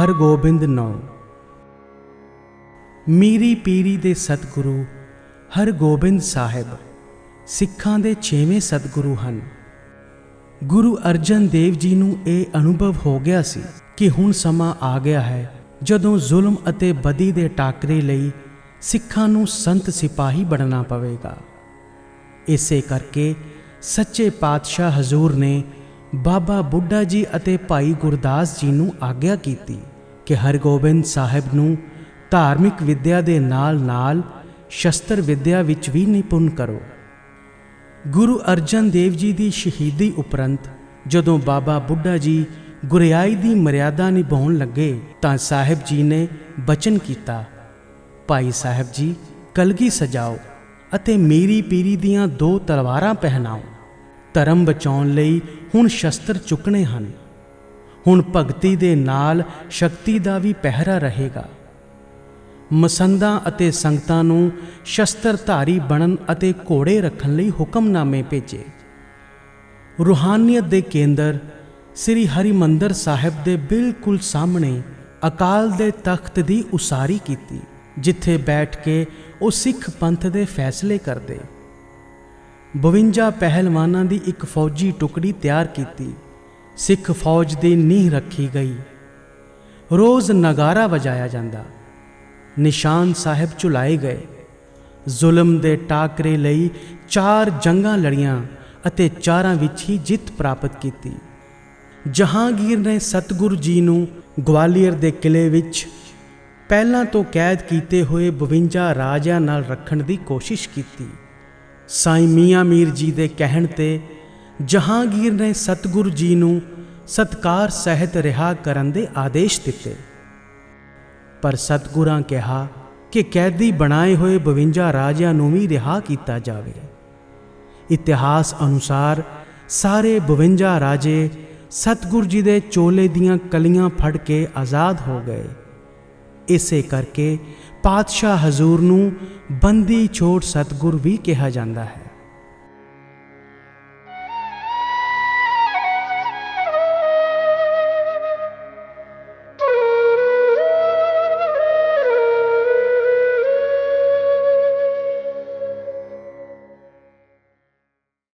ਹਰਗੋਬਿੰਦ ਨੌ ਮੀਰੀ ਪੀਰੀ ਦੇ ਸਤਿਗੁਰੂ ਹਰਗੋਬਿੰਦ ਸਾਹਿਬ, ਸਿੱਖਾਂ ਦੇ 6ਵੇਂ ਸਤਿਗੁਰੂ ਹਨ। ਗੁਰੂ ਅਰਜਨ ਦੇਵ ਜੀ ਨੂੰ ਇਹ ਅਨੁਭਵ ਹੋ ਗਿਆ ਸੀ ਕਿ ਹੁਣ ਸਮਾਂ ਆ ਗਿਆ ਹੈ ਜਦੋਂ ਜ਼ੁਲਮ ਅਤੇ ਬਦੀ ਦੇ ਟਾਕਰੇ ਲਈ ਸਿੱਖਾਂ ਨੂੰ ਸੰਤ ਸਿਪਾਹੀ ਬਣਨਾ ਪਵੇਗਾ। ਇਸੇ ਕਰਕੇ ਸੱਚੇ ਪਾਤਸ਼ਾਹ ਹਜ਼ੂਰ ਨੇ ਬਾਬਾ ਬੁੱਢਾ ਜੀ ਅਤੇ ਭਾਈ ਗੁਰਦਾਸ ਜੀ ਨੂੰ ਆਗਿਆ ਕੀਤੀ ਕਿ ਹਰਗੋਬਿੰਦ ਸਾਹਿਬ ਨੂੰ ਧਾਰਮਿਕ ਵਿੱਦਿਆ ਦੇ ਨਾਲ-ਨਾਲ ਸ਼ਸਤਰ ਵਿੱਦਿਆ ਵਿੱਚ ਵੀ ਨਿਪੁੰਨ ਕਰੋ। ਗੁਰੂ ਅਰਜਨ ਦੇਵ ਜੀ ਦੀ ਸ਼ਹੀਦੀ ਉਪਰੰਤ ਜਦੋਂ ਬਾਬਾ ਬੁੱਢਾ ਜੀ ਗੁਰਿਆਈ ਦੀ ਮਰਿਆਦਾ ਨਿਭਾਉਣ ਲੱਗੇ ਤਾਂ ਸਾਹਿਬ ਜੀ ਨੇ ਬਚਨ ਕੀਤਾ, ਭਾਈ ਸਾਹਿਬ ਜੀ, ਕਲਗੀ ਸਜਾਓ ਅਤੇ ਮੇਰੀ ਪੀਰੀ ਦੀਆਂ ਦੋ ਤਲਵਾਰਾਂ ਪਹਿਨਾਓ। ਧਰਮ ਬਚਾਉਣ ਲਈ ਹੁਣ ਸ਼ਸਤਰ ਚੁੱਕਣੇ ਹਨ। ਹੁਣ ਭਗਤੀ ਦੇ ਨਾਲ ਸ਼ਕਤੀ ਦਾ ਵੀ ਪਹਿਰਾ ਰਹੇਗਾ। ਮਸੰਦਾਂ ਅਤੇ ਸੰਗਤਾਂ ਨੂੰ ਸ਼ਸਤਰਧਾਰੀ ਬਣਨ ਅਤੇ ਘੋੜੇ ਰੱਖਣ ਲਈ ਹੁਕਮਨਾਮੇ ਭੇਜੇ। ਰੂਹਾਨੀਅਤ ਦੇ ਕੇਂਦਰ ਸ੍ਰੀ ਹਰਿਮੰਦਰ ਸਾਹਿਬ ਦੇ ਬਿਲਕੁਲ ਸਾਹਮਣੇ ਅਕਾਲ ਦੇ ਤਖਤ ਦੀ ਉਸਾਰੀ ਕੀਤੀ, ਜਿੱਥੇ ਬੈਠ ਕੇ ਉਹ ਸਿੱਖ ਪੰਥ ਦੇ ਫੈਸਲੇ ਕਰਦੇ। 52 ਪਹਿਲਵਾਨਾਂ ਦੀ ਇੱਕ ਫੌਜੀ ਟੁਕੜੀ ਤਿਆਰ ਕੀਤੀ। ਸਿੱਖ ਫੌਜ ਦੀ ਨੀਂਹ ਰੱਖੀ ਗਈ। ਰੋਜ਼ ਨਗਾਰਾ ਵਜਾਇਆ ਜਾਂਦਾ। ਨਿਸ਼ਾਨ ਸਾਹਿਬ ਝੁਲਾਏ ਗਏ। ਜ਼ੁਲਮ ਦੇ ਟਾਕਰੇ ਲਈ ਚਾਰ ਜੰਗਾਂ ਲੜੀਆਂ ਅਤੇ ਚਾਰਾਂ ਵਿੱਚ ਹੀ ਜਿੱਤ ਪ੍ਰਾਪਤ ਕੀਤੀ। ਜਹਾਂਗੀਰ ਨੇ ਸਤਗੁਰੂ ਜੀ ਨੂੰ ਗਵਾਲੀਅਰ ਦੇ ਕਿਲੇ ਵਿੱਚ ਪਹਿਲਾਂ ਤੋਂ ਕੈਦ ਕੀਤੇ ਹੋਏ 52 ਰਾਜਿਆਂ ਨਾਲ ਰੱਖਣ ਦੀ ਕੋਸ਼ਿਸ਼ ਕੀਤੀ। ਸਾਈਂ ਮੀਆਂ ਮੀਰ ਜੀ ਦੇ ਕਹਿਣ ਤੇ ਜਹਾਂਗੀਰ ਨੇ ਸਤਗੁਰੂ ਜੀ ਨੂੰ ਸਤਕਾਰ ਸਹਿਤ ਰਿਹਾ ਕਰਨ ਦੇ ਆਦੇਸ਼ ਦਿੱਤੇ। ਪਰ ਸਤਗੁਰਾਂ ਕਿਹਾ ਕਿ ਕੈਦੀ ਬਣਾਏ ਹੋਏ 52 ਰਾਜਿਆਂ ਨੂੰ ਵੀ ਰਿਹਾ ਕੀਤਾ ਜਾਵੇ। ਇਤਿਹਾਸ ਅਨੁਸਾਰ ਸਾਰੇ 52 ਰਾਜੇ ਸਤਗੁਰ ਜੀ ਦੇ ਚੋਲੇ ਦੀਆਂ ਕਲੀਆਂ ਫੜ ਕੇ ਆਜ਼ਾਦ ਹੋ ਗਏ। ਇਸੇ ਕਰਕੇ ਪਾਤਸ਼ਾਹ ਹਜ਼ੂਰ ਨੂੰ ਬੰਦੀ ਛੋੜ ਸਤਗੁਰ ਵੀ ਕਿਹਾ ਜਾਂਦਾ ਹੈ।